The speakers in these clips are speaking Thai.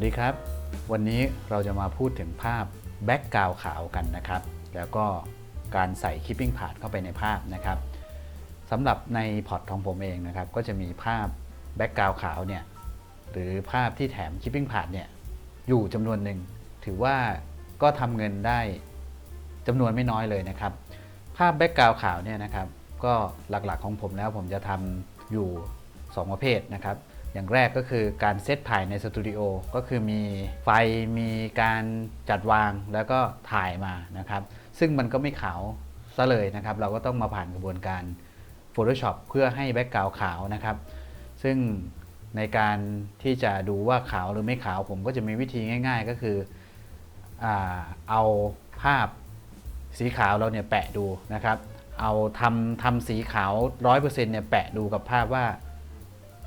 วัสดีครับ วันนี้เราจะมาพูดถึงภาพแบ็กกราวขาวกันนะครับ แล้วก็การใส่คิปปิ้งพาดเข้าไปในภาพนะครับสำหรับในพอร์ตของผมเองนะครับ ก็จะมีภาพแบ็กกราวขาวเนี่ยหรือภาพที่แถมคิปปิ้งพาดเนี่ยอยู่จำนวนหนึ่ง ถือว่าก็ทำเงินได้จำนวนไม่น้อยเลยนะครับ ภาพแบ็กกราวขาวเนี่ยนะครับ ก็หลักๆของผมแล้วผมจะทำอยู่ 2 ประเภทนะครับ อย่างแรกก็คือการเซตถ่ายในสตูดิโอก็คือมีไฟมีการจัดวางแล้วก็ถ่ายมานะครับ ซึ่งมันก็ไม่ขาวซะเลยนะครับ เราก็ต้องมาผ่านกระบวนการ Photoshop เพื่อให้แบ็กกราวขาวนะครับ ซึ่งในการที่จะดูว่าขาวหรือไม่ขาว ผมก็จะมีวิธีง่าย ๆ ก็คืออาเอาภาพสีขาวเราเนี่ยแปะดูนะครับ เอาทำทำสีขาว 100%เนี่ยแปะดูกับภาพว่า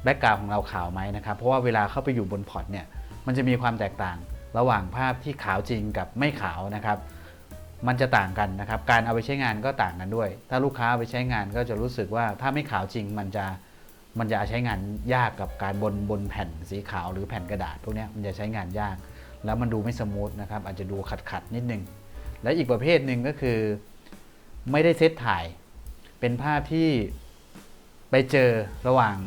แบ็กกราวของเราขาวไหมนะครับ เพราะว่าเวลาเข้าไปอยู่บนพอร์ตเนี่ย มันจะมีความแตกต่างระหว่างภาพที่ขาวจริงกับไม่ขาวนะครับ มันจะต่างกันนะครับ การเอาไปใช้งานก็ต่างกันด้วย ถ้าลูกค้าเอาไปใช้งานก็จะรู้สึกว่าถ้าไม่ขาวจริงมันจะมันจะใช้งานยากกับการบนบนแผ่นสีขาวหรือแผ่นกระดาษพวกนี้มันจะใช้งานยาก แล้วมันดูไม่สมูทนะครับ อาจจะดูขัดขัดนิดนึง และอีกประเภทหนึ่งก็คือ ไม่ได้เซตถ่าย เป็นภาพที่ไปเจอระหว่าง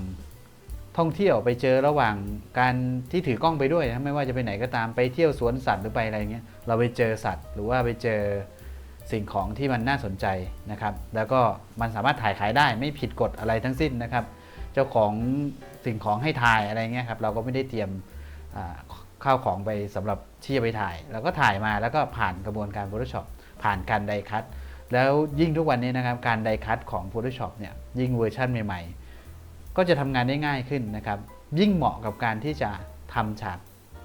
ท่องเที่ยวไปเจอระหว่างการที่ถือกล้องไปด้วยนะไม่ว่าจะไปไหนก็ตามไปเที่ยวสวนสัตว์หรือไปอะไรเงี้ยเราไปเจอสัตว์ หรือว่าไปเจอสิ่งของที่มันน่าสนใจนะครับ แล้วก็มันสามารถถ่ายขายได้ไม่ผิดกฎอะไรทั้งสิ้นนะครับ เจ้าของสิ่งของให้ถ่ายอะไรเงี้ยครับเราก็ไม่ได้เตรียมข้าวของไปสำหรับที่จะไปถ่ายเราก็ถ่ายมาแล้วก็ผ่านกระบวนการ Photoshop ผ่านการไดคัตแล้วยิ่งทุกวันนี้นะครับการไดคัตของ Photoshop เนี่ยยิ่งเวอร์ชันใหม่ๆ ก็จะทำงานได้ง่ายขึ้นนะครับ ยิ่งเหมาะกับการที่จะทำฉาก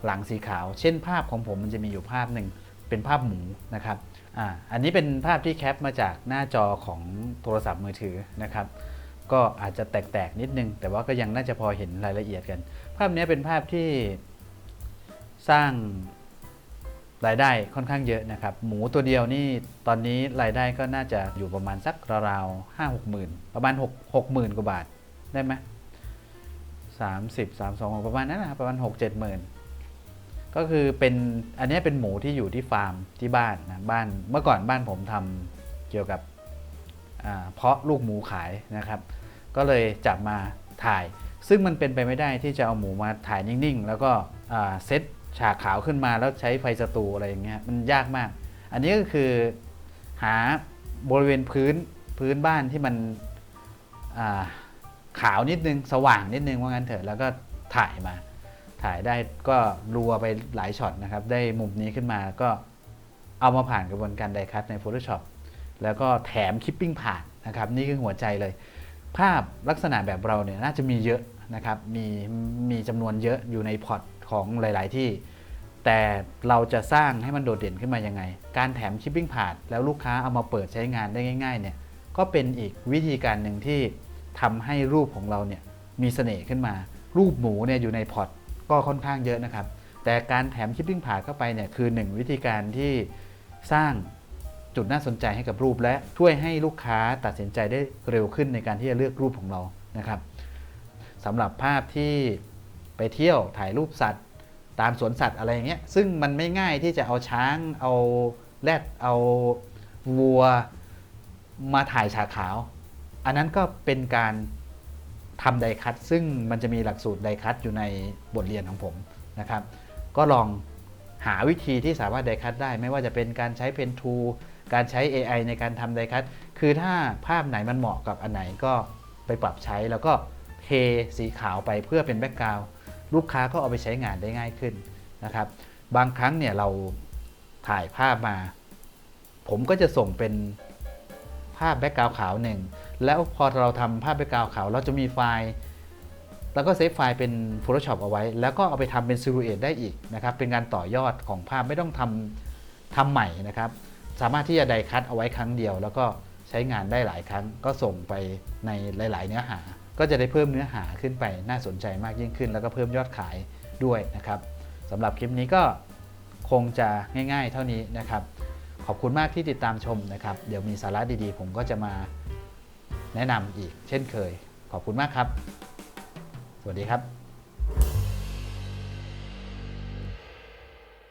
หลังสีขาว เช่นภาพของผมมันจะมีอยู่ภาพหนึ่งเป็นภาพหมูนะครับอ่าอันนี้เป็นภาพที่แคปมาจากหน้าจอของโทรศัพท์มือถือนะครับ ก็อาจจะแตกๆนิดนึง แต่ว่าก็ยังน่าจะพอเห็นรายละเอียดกัน ภาพนี้เป็นภาพที่สร้างรายได้ค่อนข้างเยอะนะครับ หมูตัวเดียวนี่ตอนนี้รายได้ก็น่าจะอยู่ประมาณสักราวๆห้าหกหมื่นประมาณหกหกหมื่นกว่าบาท ได้ไหมสามสิบสามสองประมาณนั้นนะครับประมาณหกเจ็ดหมื่นก็คือเป็นอันนี้เป็นหมูที่อยู่ที่ฟาร์มที่บ้านนะบ้านเมื่อก่อนบ้านผมทำเกี่ยวกับเพาะลูกหมูขายนะครับ ก็เลยจับมาถ่าย ซึ่งมันเป็นไปไม่ได้ที่จะเอาหมูมาถ่ายนิ่งๆ แล้วก็เซตฉากขาวขึ้นมาแล้วใช้ไฟสตูอะไรอย่างเงี้ยมันยากมาก อันนี้ก็คือหาบริเวณพื้นพื้นบ้านที่มันอ่า ขาวนิดนึงสว่างนิดนึงว่างั้นเถอะแล้วก็ถ่ายมา ถ่ายได้ก็รัวไปหลายช็อตนะครับ ได้มุมนี้ขึ้นมาก็เอามาผ่านกระบวนการไดคัตใน Photoshop แล้วก็แถมคลิปปิ้งผ่านนะครับ นี่คือหัวใจเลย ภาพลักษณะแบบเราเนี่ยน่าจะมีเยอะนะครับ มีมีจำนวนเยอะอยู่ในพอร์ตของหลาย ๆ ที่ แต่เราจะสร้างให้มันโดดเด่นขึ้นมายังไง การแถมคลิปปิ้งผ่านแล้วลูกค้าเอามาเปิดใช้งานได้ง่าย ๆ เนี่ยก็เป็นอีกวิธีการหนึ่งที่ ทำให้รูปของเราเนี่ยมีเสน่ห์ขึ้นมา รูปหมูเนี่ยอยู่ในพอร์ตก็ค่อนข้างเยอะนะครับ แต่การแถมคิปปิ้งผ่าเข้าไปเนี่ยคือหนึ่งวิธีการที่สร้างจุดน่าสนใจให้กับรูป และช่วยให้ลูกค้าตัดสินใจได้เร็วขึ้นในการที่จะเลือกรูปของเรานะครับสำหรับภาพที่ไปเที่ยวถ่ายรูปสัตว์ ตามสวนสัตว์อะไรอย่างเงี้ยซึ่งมันไม่ง่ายที่จะเอาช้างเอาแรดเอาวัวมาถ่ายฉากขาว อันนั้นก็เป็นการทำไดคัตซึ่งมันจะมีหลักสูตรไดคัตอยู่ในบทเรียนของผมนะครับ ก็ลองหาวิธีที่สามารถไดคัตได้ไม่ว่าจะเป็นการใช้เพนทูการใช้ AI ในการทำไดคัตคือถ้าภาพไหนมันเหมาะกับอันไหนก็ไปปรับใช้แล้วก็เทสีขาวไปเพื่อเป็นแบ็กกราวด์ลูกค้าก็เอาไปใช้งานได้ง่ายขึ้นนะครับ บางครั้งเนี่ยเราถ่ายภาพมา ผมก็จะส่งเป็นภาพแบ็กกราวด์ขาวหนึ่ง แล้วพอเราทำภาพแบ็กกราวด์ขาว เราจะมีไฟล์ แล้วก็เซฟไฟล์เป็น Photoshop เอาไว้ แล้วก็เอาไปทำเป็น Silhouette ได้อีกนะครับ เป็นการต่อยอดของภาพไม่ต้องทำทำใหม่นะครับ สามารถที่จะไดคัตเอาไว้ครั้งเดียว แล้วก็ใช้งานได้หลายครั้ง ก็ส่งไปในหลาย ๆ เนื้อหา ก็จะได้เพิ่มเนื้อหาขึ้นไปน่าสนใจมากยิ่งขึ้น แล้วก็เพิ่มยอดขายด้วยนะครับสำหรับคลิปนี้ก็คงจะง่าย ๆ เท่านี้นะครับ ขอบคุณมากที่ติดตามชมนะครับ เดี๋ยวมีสาระดีๆ ผมก็จะมา แนะนำอีกเช่นเคย ขอบคุณมากครับ สวัสดีครับ